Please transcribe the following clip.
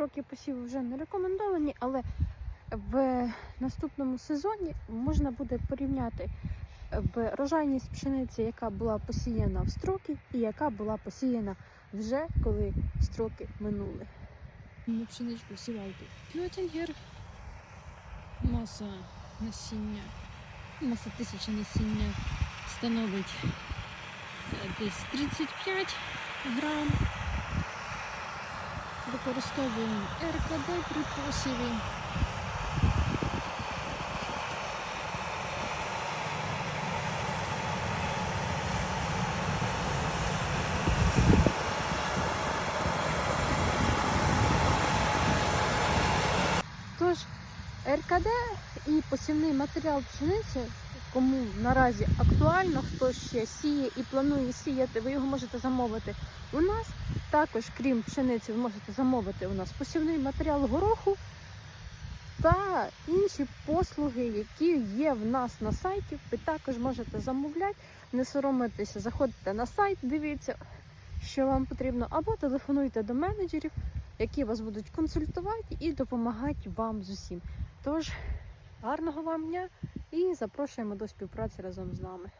строки посіву вже не рекомендовані, але в наступному сезоні можна буде порівняти врожайність пшениці, яка була посіяна в строки, і яка була посіяна вже коли строки минули. На пшеничку сівалку. Фльотінгер. Маса насіння. Маса тисячі насіння становить е, десь 35 грам. Використовуємо РКД при посіві. Тож РКД і посівний матеріал пшениці, кому наразі актуально, хто ще сіє і планує сіяти, ви його можете замовити у нас. Також, крім пшениці, ви можете замовити у нас посівний матеріал гороху та інші послуги, які є в нас на сайті. Ви також можете замовляти, не соромитися, заходите на сайт, дивіться, що вам потрібно, або телефонуйте до менеджерів які вас будуть консультувати і допомагати вам з усім. Тож, гарного вам дня і запрошуємо до співпраці разом з нами.